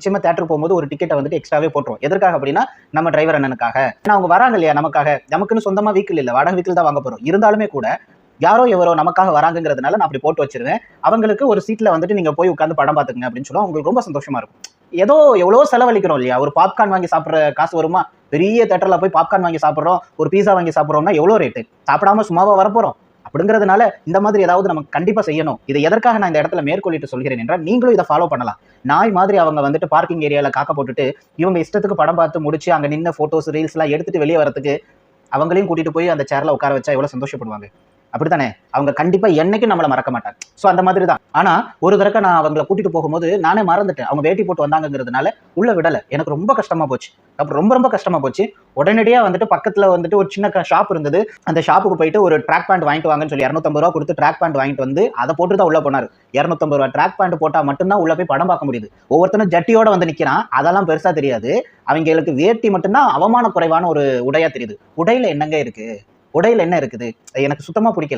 நிச்சயமா தேட்டருக்கு போகும்போது ஒரு டிக்கெட்டை வந்துட்டு எக்ஸ்ட்ராவே போட்டுரும் எதற்காக அப்படின்னா நம்ம டிரைவர் அண்ணனுக்காக. ஏன்னா அவங்க வராங்க இல்லையா நமக்காக? நமக்குன்னு சொந்தமா வீக்கில் இல்லை வாடகை வீக்கில் தான் வாங்க போறோம். இருந்தாலுமே கூட யாரோ எவரோ நமக்காக வராங்கங்கிறதுனால நான் அப்படி போட்டு வச்சிருவேன். அவங்களுக்கு ஒரு சீட்ல வந்துட்டு நீங்க போய் உட்காந்து படம் பார்த்துங்க அப்படின்னு சொல்லுவோம். உங்களுக்கு ரொம்ப சந்தோஷமா இருக்கும். ஏதோ எவ்வளோ செலவழிக்கிறோம் இல்லையா? ஒரு பாப்கார்ன் வாங்கி சாப்பிட்ற காசு வருமா? பெரிய தேட்டரில் போய் பாப்கார்ன் வாங்கி சாப்பிட்றோம். ஒரு பீஸா வாங்கி சாப்பிட்றோம்னா எவ்வளோ ரேட்டு சாப்பிடாம சும்மாவா வரப்போறோம். அப்படிங்கிறதுனால இந்த மாதிரி ஏதாவது நம்ம கண்டிப்பாக செய்யணும். இதை எதற்காக நான் இந்த இடத்துல மேற்கொள்ளிட்டு சொல்கிறேன் என்றால் நீங்களும் இதை ஃபாலோ பண்ணலாம். நாய் மாதிரி அவங்க வந்துட்டு பார்க்கிங் ஏரியாவில் காக்க போட்டுட்டு இவங்க இஷ்டத்துக்கு படம் பார்த்து முடிச்சு அங்கே நின்று ஃபோட்டோஸ் ரீல்ஸ்லாம் எடுத்துகிட்டு வெளியே வரதுக்கு அவங்களையும் கூட்டிகிட்டு போய் அந்த சேரில் உட்கார வச்சா எவ்வளோ சந்தோஷப்படுவாங்க? அப்படித்தானே? அவங்க கண்டிப்பாக என்னைக்கும் நம்மளை மறக்க மாட்டாங்க. ஸோ அந்த மாதிரி தான். ஆனால் ஒரு தடவை நான் அவங்கள கூட்டிகிட்டு போகும்போது நானே மறந்துட்டேன். அவங்க வேட்டி போட்டு வந்தாங்கங்கிறதுனால உள்ள விடலை. எனக்கு ரொம்ப கஷ்டமாக போச்சு. அப்புறம் ரொம்ப ரொம்ப கஷ்டமாக போச்சு. உடனடியாக வந்துட்டு பக்கத்தில் வந்துட்டு ஒரு சின்ன ஷாப் இருந்தது. அந்த ஷாப்புக்கு போயிட்டு ஒரு ட்ராக் பேண்ட் வாங்கிட்டு வாங்கன்னு சொல்லி இரநூத்தம்பது ரூபா கொடுத்து ட்ராக் பேண்ட் வாங்கிட்டு வந்து அதை போட்டு தான் உள்ளே போனார். இரநூத்தம்பது ரூபா ட்ராக் பேண்ட் போட்டால் மட்டும்தான் உள்ளே போய் படம் பார்க்க முடியுது. ஒவ்வொருத்தனும் ஜட்டியோட வந்து நிற்கிறான் அதெல்லாம் பெருசாக தெரியாது. அவங்களுக்கு வேட்டி மட்டும்தான் அவமான குறைவான ஒரு உடையாக தெரியுது. உடையில் என்னங்க இருக்குது உடையில் என்ன இருக்குது? எனக்கு சுத்தமாக பிடிக்கல.